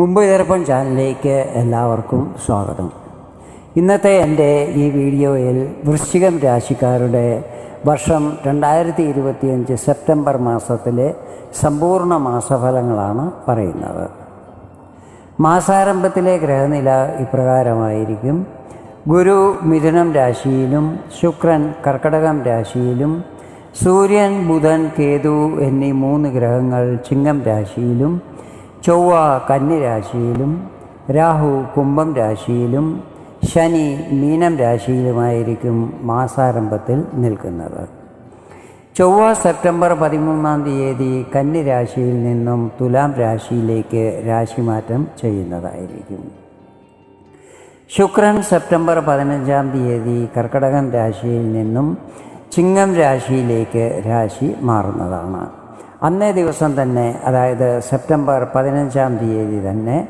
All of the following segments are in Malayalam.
മുംബൈ ദർപ്പൺ ചാനലിലേക്ക് എല്ലാവർക്കും സ്വാഗതം. ഇന്നത്തെ എന്റെ ഈ വീഡിയോയിൽ വൃശ്ചികം രാശിക്കാരുടെ വർഷം രണ്ടായിരത്തി ഇരുപത്തിയഞ്ച് സെപ്റ്റംബർ മാസത്തിലെ സമ്പൂർണ മാസഫലങ്ങളാണ് പറയുന്നത്. മാസാരംഭത്തിലെ ഗ്രഹനില ഇപ്രകാരമായിരിക്കും. ഗുരു മിഥുനം രാശിയിലും ശുക്രൻ കർക്കടകം രാശിയിലും സൂര്യൻ ബുധൻ കേതു എന്നീ മൂന്ന് ഗ്രഹങ്ങൾ ചിങ്ങം രാശിയിലും ചൊവ്വ കന്നിരാശിയിലും രാഹു കുംഭം രാശിയിലും ശനി മീനം രാശിയിലുമായിരിക്കും മാസാരംഭത്തിൽ നിൽക്കുന്നത്. ചൊവ്വ സെപ്റ്റംബർ പതിമൂന്നാം തീയതി കന്നിരാശിയിൽ നിന്നും തുലാം രാശിയിലേക്ക് രാശിമാറ്റം ചെയ്യുന്നതായിരിക്കും. ശുക്രൻ സെപ്റ്റംബർ പതിനഞ്ചാം തീയതി കർക്കടകം രാശിയിൽ നിന്നും ചിങ്ങം രാശിയിലേക്ക് രാശി മാറുന്നതാണ്. അന്നേ ദിവസം തന്നെ അതായത് സെപ്റ്റംബർ പതിനഞ്ചാം തീയതി തന്നെ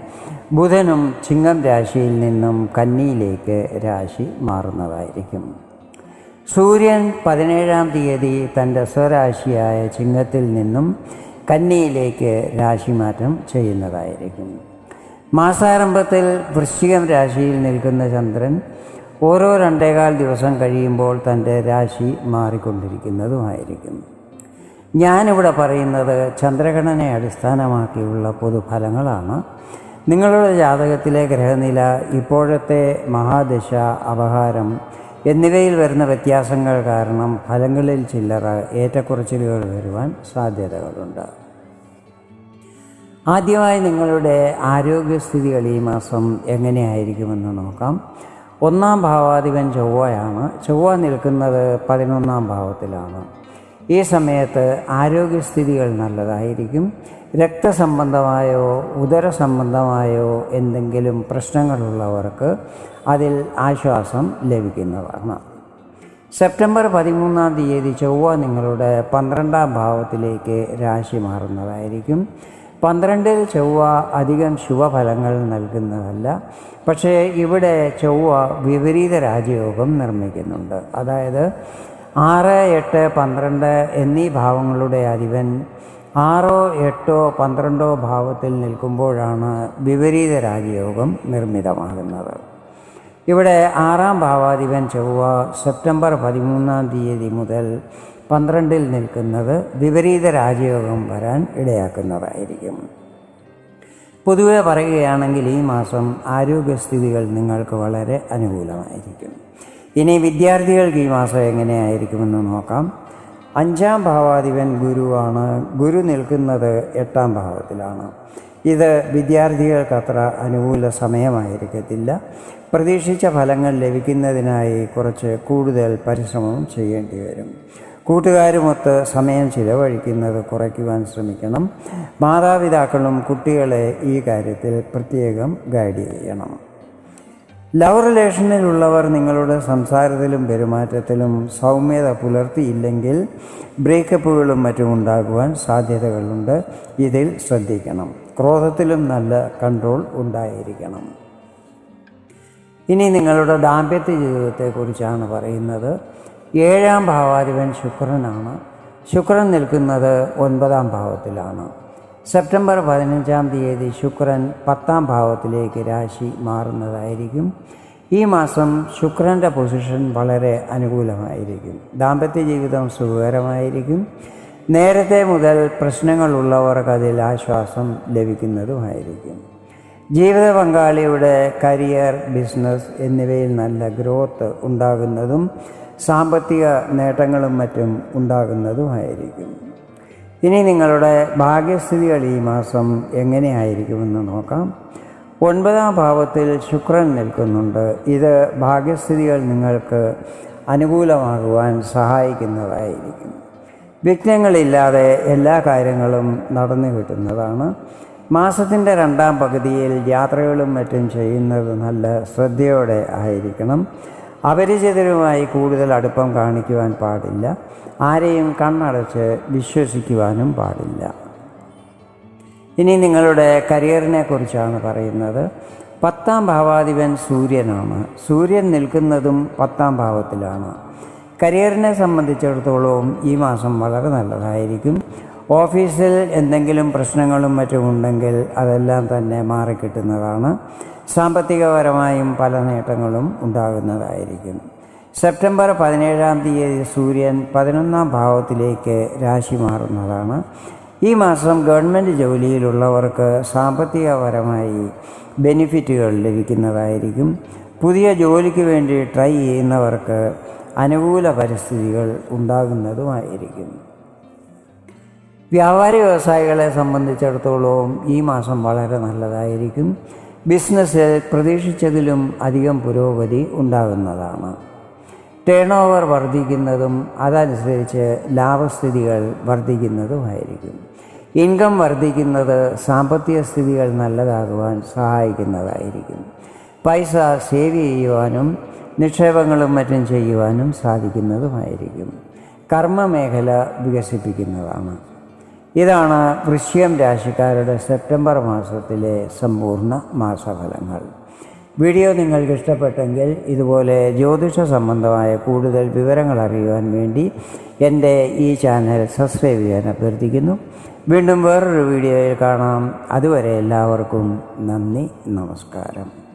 ബുധനും ചിങ്ങം രാശിയിൽ നിന്നും കന്നിയിലേക്ക് രാശി മാറുന്നതായിരിക്കും. സൂര്യൻ പതിനേഴാം തീയതി തന്റെ സ്വരാശിയായ ചിങ്ങത്തിൽ നിന്നും കന്നിയിലേക്ക് രാശിമാറ്റം ചെയ്യുന്നതായിരിക്കും. മാസാരംഭത്തിൽ വൃശ്ചികം രാശിയിൽ നിൽക്കുന്ന ചന്ദ്രൻ ഓരോ രണ്ടേകാൽ ദിവസം കഴിയുമ്പോൾ തന്റെ രാശി മാറിക്കൊണ്ടിരിക്കുന്നതുമായിരിക്കും. ഞാനിവിടെ പറയുന്നത് ചന്ദ്രഗണനെ അടിസ്ഥാനമാക്കിയുള്ള പൊതുഫലങ്ങളാണ്. നിങ്ങളുടെ ജാതകത്തിലെ ഗ്രഹനില ഇപ്പോഴത്തെ മഹാദശ അപഹാരം എന്നിവയിൽ വരുന്ന വ്യത്യാസങ്ങൾ കാരണം ഫലങ്ങളിൽ ചില്ലറ ഏറ്റക്കുറച്ചിലുകൾ വരുവാൻ സാധ്യതകളുണ്ട്. ആദ്യമായി നിങ്ങളുടെ ആരോഗ്യസ്ഥിതികൾ ഈ മാസം എങ്ങനെയായിരിക്കുമെന്ന് നോക്കാം. ഒന്നാം ഭാവാധിപൻ ചൊവ്വയാണ്. ചൊവ്വ നിൽക്കുന്നത് പതിനൊന്നാം ഭാവത്തിലാണ്. ഈ സമയത്ത് ആരോഗ്യസ്ഥിതികൾ നല്ലതായിരിക്കും. രക്തസംബന്ധമായോ ഉദര സംബന്ധമായോ എന്തെങ്കിലും പ്രശ്നങ്ങളുള്ളവർക്ക് അതിൽ ആശ്വാസം ലഭിക്കുന്നതാണ്. സെപ്റ്റംബർ പതിമൂന്നാം തീയതി ചൊവ്വ നിങ്ങളുടെ പന്ത്രണ്ടാം ഭാവത്തിലേക്ക് രാശി മാറുന്നതായിരിക്കും. പന്ത്രണ്ടിൽ ചൊവ്വ അധികം ശുഭഫലങ്ങൾ നൽകുന്നതല്ല. പക്ഷേ ഇവിടെ ചൊവ്വ വിപരീത രാജയോഗം നിർമ്മിക്കുന്നുണ്ട്. അതായത് ആറ് എട്ട് പന്ത്രണ്ട് എന്നീ ഭാവങ്ങളുടെ അധിപൻ ആറോ എട്ടോ പന്ത്രണ്ടോ ഭാവത്തിൽ നിൽക്കുമ്പോഴാണ് വിപരീത രാജയോഗം നിർമ്മിതമാകുന്നത്. ഇവിടെ ആറാം ഭാവാധിപൻ ചൊവ്വ സെപ്റ്റംബർ പതിമൂന്നാം തീയതി മുതൽ പന്ത്രണ്ടിൽ നിൽക്കുന്നത് വിപരീത രാജയോഗം വരാൻ ഇടയാക്കുന്നതായിരിക്കും. പൊതുവെ പറയുകയാണെങ്കിൽ ഈ മാസം ആരോഗ്യസ്ഥിതികൾ നിങ്ങൾക്ക് വളരെ അനുകൂലമായിരിക്കും. ഇനി വിദ്യാർത്ഥികൾക്ക് ഈ മാസം എങ്ങനെയായിരിക്കുമെന്ന് നോക്കാം. അഞ്ചാം ഭാവാധിപൻ ഗുരുവാണ്. ഗുരു നിൽക്കുന്നത് എട്ടാം ഭാവത്തിലാണ്. ഇത് വിദ്യാർത്ഥികൾക്ക് അത്ര അനുകൂല സമയമായിരിക്കത്തില്ല. പ്രതീക്ഷിച്ച ഫലങ്ങൾ ലഭിക്കുന്നതിനായി കുറച്ച് കൂടുതൽ പരിശ്രമം ചെയ്യേണ്ടി വരും. കൂട്ടുകാരുമൊത്ത് സമയം ചിലവഴിക്കുന്നത് കുറയ്ക്കുവാൻ ശ്രമിക്കണം. മാതാപിതാക്കളും കുട്ടികളെ ഈ കാര്യത്തിൽ പ്രത്യേകം ഗൈഡ് ചെയ്യണം. ലവ് റിലേഷനിലുള്ളവർ നിങ്ങളുടെ സംസാരത്തിലും പെരുമാറ്റത്തിലും സൗമ്യത പുലർത്തിയില്ലെങ്കിൽ ബ്രേക്കപ്പുകളും മറ്റും ഉണ്ടാകുവാൻ സാധ്യതകളുണ്ട്. ഇതിൽ ശ്രദ്ധിക്കണം. ക്രോധത്തിലും നല്ല കൺട്രോൾ ഉണ്ടായിരിക്കണം. ഇനി നിങ്ങളുടെ ദാമ്പത്യ ജീവിതത്തെക്കുറിച്ചാണ് പറയുന്നത്. ഏഴാം ഭാവാധിപൻ ശുക്രനാണ്. ശുക്രൻ നിൽക്കുന്നത് ഒൻപതാം ഭാവത്തിലാണ്. സെപ്റ്റംബർ പതിനഞ്ചാം തീയതി ശുക്രൻ പത്താം ഭാവത്തിലേക്ക് രാശി മാറുന്നതായിരിക്കും. ഈ മാസം ശുക്രന്റെ പൊസിഷൻ വളരെ അനുകൂലമായിരിക്കും. ദാമ്പത്യ ജീവിതം സുഖകരമായിരിക്കും. നേരത്തെ മുതൽ പ്രശ്നങ്ങളുള്ളവർക്ക് അതിൽ ആശ്വാസം ലഭിക്കുന്നതുമായിരിക്കും. ജീവിത പങ്കാളിയുടെ കരിയർ ബിസിനസ് എന്നിവയിൽ നല്ല ഗ്രോത്ത് ഉണ്ടാകുന്നതും സാമ്പത്തിക നേട്ടങ്ങളും മറ്റും ഉണ്ടാകുന്നതുമായിരിക്കും. ഇനി നിങ്ങളുടെ ഭാഗ്യസ്ഥിതികൾ ഈ മാസം എങ്ങനെയായിരിക്കുമെന്ന് നോക്കാം. ഒൻപതാം ഭാവത്തിൽ ശുക്രൻ നിൽക്കുന്നുണ്ട്. ഇത് ഭാഗ്യസ്ഥിതികൾ നിങ്ങൾക്ക് അനുകൂലമാകുവാൻ സഹായിക്കുന്നതായിരിക്കും. വിഘ്നങ്ങളില്ലാതെ എല്ലാ കാര്യങ്ങളും നടന്നു കിട്ടുന്നതാണ്. മാസത്തിന്റെ രണ്ടാം പകുതിയിൽ യാത്രകളും മറ്റും ചെയ്യുന്നത് നല്ല ശ്രദ്ധയോടെ ആയിരിക്കണം. അപരിചിതരുമായി കൂടുതൽ അടുപ്പം കാണിക്കുവാൻ പാടില്ല. ആരെയും കണ്ണടച്ച് വിശ്വസിക്കുവാനും പാടില്ല. ഇനി നിങ്ങളുടെ കരിയറിനെ കുറിച്ചാണ് പറയുന്നത്. പത്താം ഭാവാധിപൻ സൂര്യനാണ്. സൂര്യൻ നിൽക്കുന്നതും പത്താം ഭാവത്തിലാണ്. കരിയറിനെ സംബന്ധിച്ചിടത്തോളം ഈ മാസം വളരെ നല്ലതായിരിക്കും. ഓഫീസിൽ എന്തെങ്കിലും പ്രശ്നങ്ങളും മറ്റും ഉണ്ടെങ്കിൽ അതെല്ലാം തന്നെ മാറിക്കിട്ടുന്നതാണ്. സാമ്പത്തികപരമായും പല നേട്ടങ്ങളും ഉണ്ടാകുന്നതായിരിക്കും. സെപ്റ്റംബർ പതിനേഴാം തീയതി സൂര്യൻ പതിനൊന്നാം ഭാവത്തിലേക്ക് രാശി മാറുന്നതാണ്. ഈ മാസം ഗവൺമെന്റ് ജോലിയിലുള്ളവർക്ക് സാമ്പത്തികപരമായി ബെനിഫിറ്റുകൾ ലഭിക്കുന്നതായിരിക്കും. പുതിയ ജോലിക്ക് വേണ്ടി ട്രൈ ചെയ്യുന്നവർക്ക് അനുകൂല പരിസ്ഥിതികൾ ഉണ്ടാകുന്നതുമായിരിക്കും. വ്യാപാരി വ്യവസായികളെ സംബന്ധിച്ചിടത്തോളം ഈ മാസം വളരെ നല്ലതായിരിക്കും. ബിസിനസ്സിൽ പ്രതീക്ഷിച്ചതിലും അധികം പുരോഗതി ഉണ്ടാകുന്നതാണ്. ടേൺ ഓവർ വർദ്ധിക്കുന്നതും അതനുസരിച്ച് ലാഭസ്ഥിതികൾ വർദ്ധിക്കുന്നതുമായിരിക്കും. ഇൻകം വർദ്ധിക്കുന്നത് സാമ്പത്തിക സ്ഥിതികൾ നല്ലതാകുവാൻ സഹായിക്കുന്നതായിരിക്കും. പൈസ സേവ് ചെയ്യുവാനും നിക്ഷേപങ്ങളും മറ്റും ചെയ്യുവാനും സാധിക്കുന്നതുമായിരിക്കും. കർമ്മമേഖല വികസിപ്പിക്കുന്നതാണ്. ഇതാണ് വൃശ്യം രാശിക്കാരുടെ സെപ്റ്റംബർ മാസത്തിലെ സമ്പൂർണ മാസഫലങ്ങൾ. വീഡിയോ നിങ്ങൾക്ക് ഇഷ്ടപ്പെട്ടെങ്കിൽ ഇതുപോലെ ജ്യോതിഷ സംബന്ധമായ കൂടുതൽ വിവരങ്ങൾ അറിയുവാൻ വേണ്ടി എന്റെ ഈ ചാനൽ സബ്സ്ക്രൈബ് ചെയ്യാൻ അഭ്യർത്ഥിക്കുന്നു. വീണ്ടും വേറൊരു വീഡിയോയിൽ കാണാം. അതുവരെ എല്ലാവർക്കും നന്ദി നമസ്കാരം.